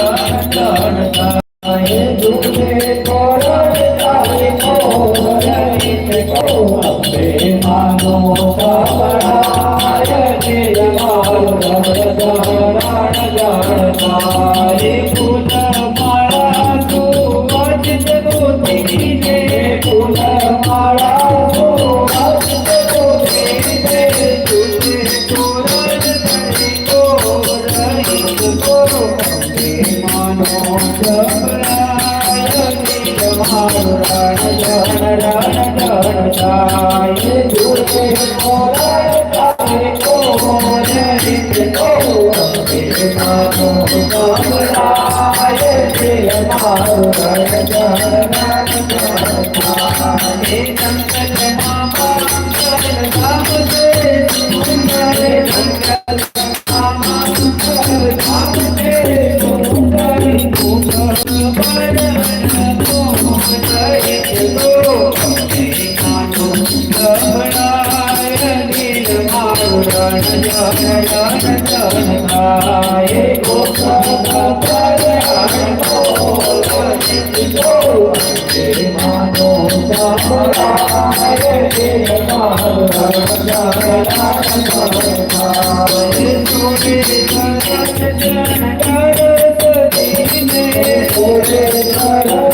Lord. Oh,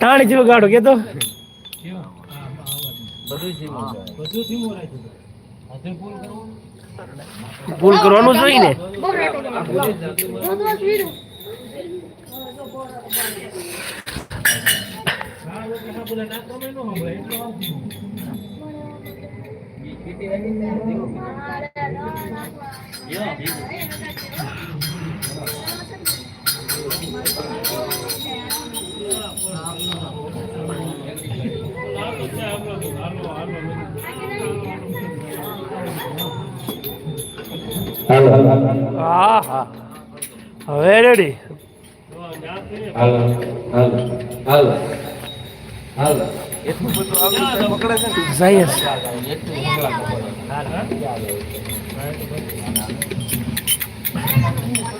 તાણી જેવું ગાડો કેતો ભૂલ કરવાનું જોઈએ ને? હા હવે રેડી હાલો હાલો હાલો હાલો જઈએ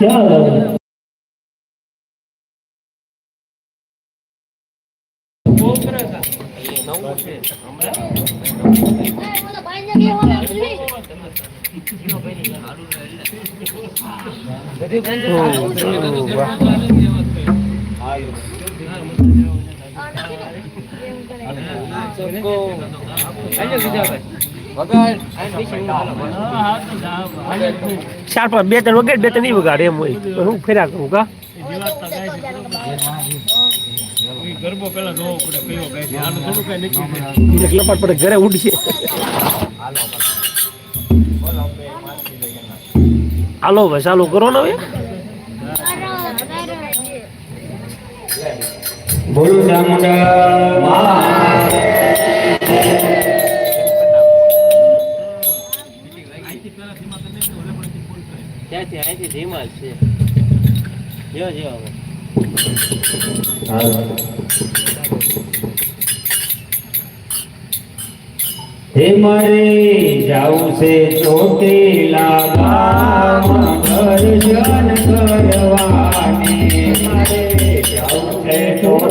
ચાલો ચાર પાંચ બે ત્રણ વગર બે ત્રણ નહીં વગાડે એમ હોય. તો હું ફેરા કરું કા? લપાટ પડે ઘરે ઉડશે હાલો ભાઈ ચાલુ કરો ને હવે. બોલો ચામુંડા માં હે મારે જાઉં છે ચોટીલા ગામ કરજન કરવાને. મારે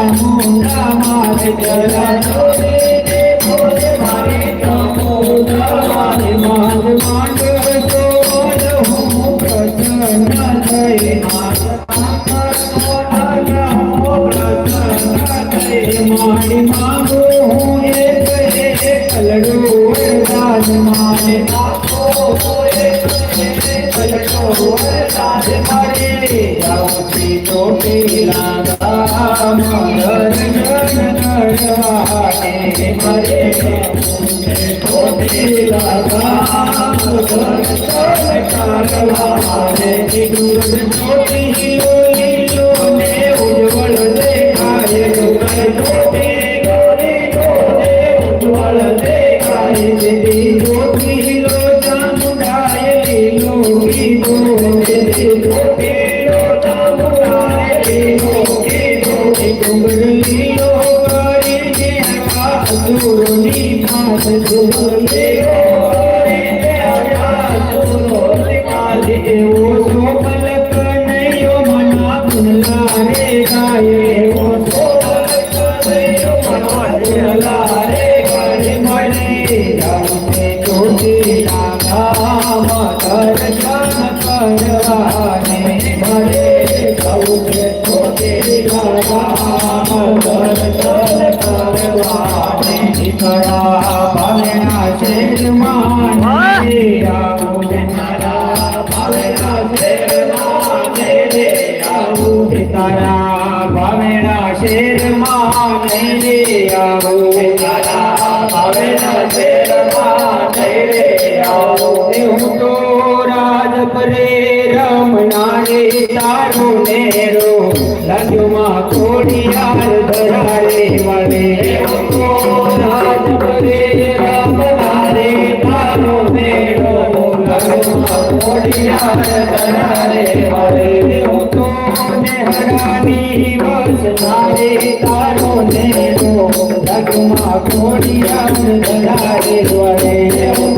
I'm not a good man. दादा राज परे रमण રે તારું નેરો રાજમાં કોડિયાર ધરારે મળે રાજ કરે રામધારે તારો નેરો રાજમાં કોડિયાર ધરારે મળે તો ધરારે મળે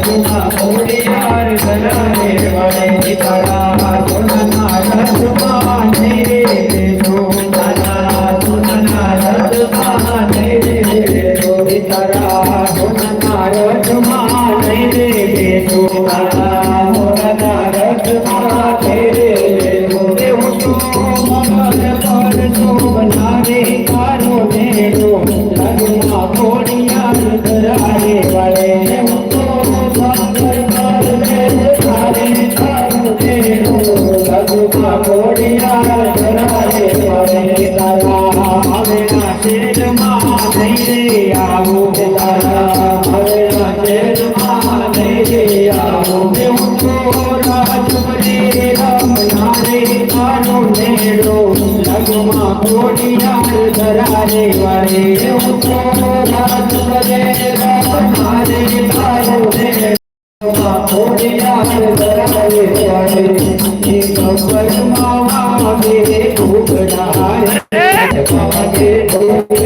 不怕，不怕。ધરારે વારે ઉતો રાત બજે રામારે તારો રે ઓડિયા ધરારે વારે કે કબર માવા રે ઉગડારે પાગે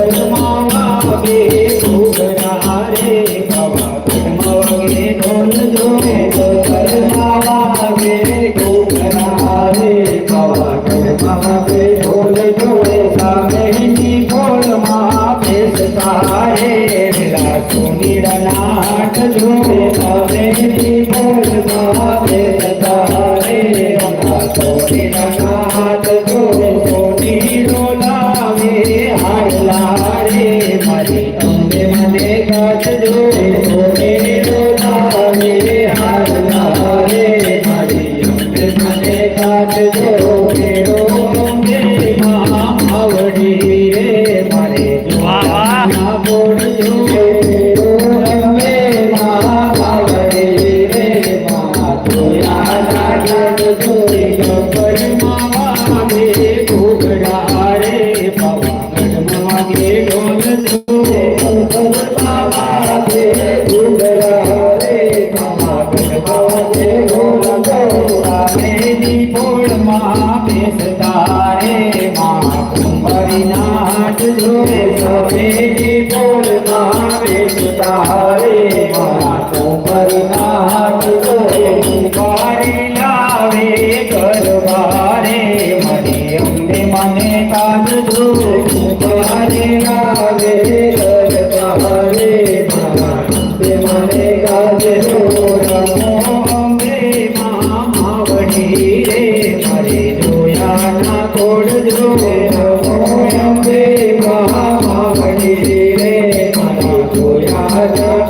सुनिर नाट झूमे अवैध बोल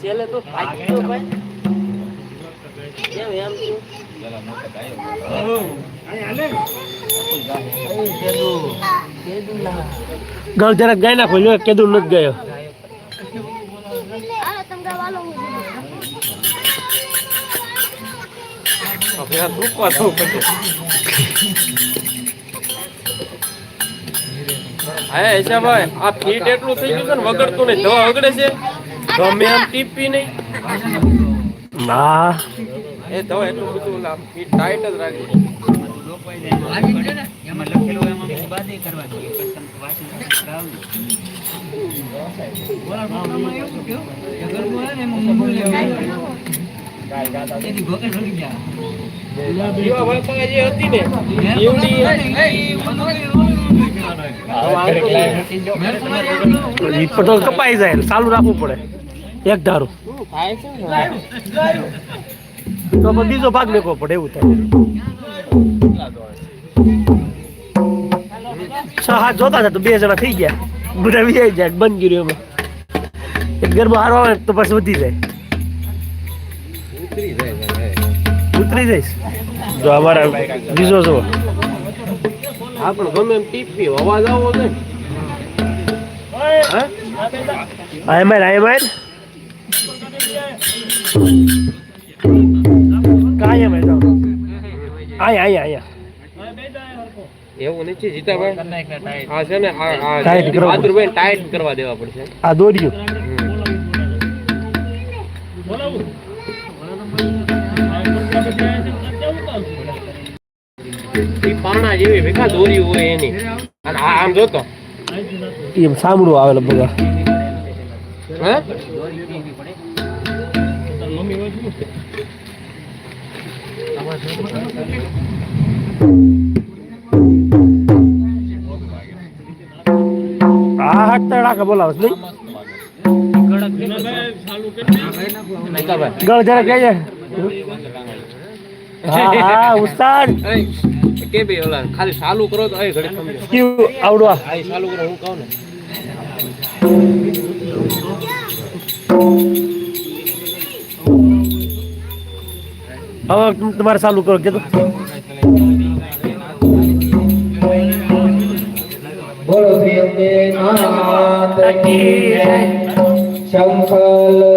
છેલ્લે તો ભાગ્યો ભાઈ. કેમ એમ છું? ગળ જરાક ગાય નાખો લ્યો કેદું નથી ગયો. હા ઈશાભાઈ આ ફીટ એટલું થઈ ગયું છે ને વગડતું નહીં. દવા વગડે છે? ગમે એમ ટીપી નહીં. ના. એ તો એટલું બધું ટાઈટ જ રાખી દીવા વળપાઈ જે હતી ને પટોલ કપાઈ જાય ચાલુ રાખવું પડે. એક ધારું. તો બીજો ભાગ મેકવો પડે એવું થાય. છ હાથ જોતા હતા તો બે જણા થઈ ગયા. બધા વી જાય બંધ ગયું એમાં. એક ગરબો હારવા આવે તો પછી વધી જાય. ઉતરી જઈશ જો અમારા બીજો જો હા પણ ગમે એમ ટીપી અવાજ આવો છે હા? એમાં માર આય માર તો આય આય આય એવું નથી જીતાભાઈ? હા છે ને ટાઈટ કરવા. ટાઈટ કરવા દેવા પડશે. આ દોર્યું ઈ પારણા જેવી ભેગા દોરી હોય એની. આમ જોતો. એમ સાંભળું આવે બધા હે? આ હાથ તડાકા બોલાવે છે નહીં જીતાભાઈ ગળ જરા કહીએ હા હા ઉસ્તાદ એ કે બે ઓલા ખાલી ચાલુ કરો તો એ ઘડી સમજો કેવું આવડવા આ ઈ ચાલુ કરો હું કહું ને હવે તમારે ચાલુ કરો કીધું के नाथ की है शंकर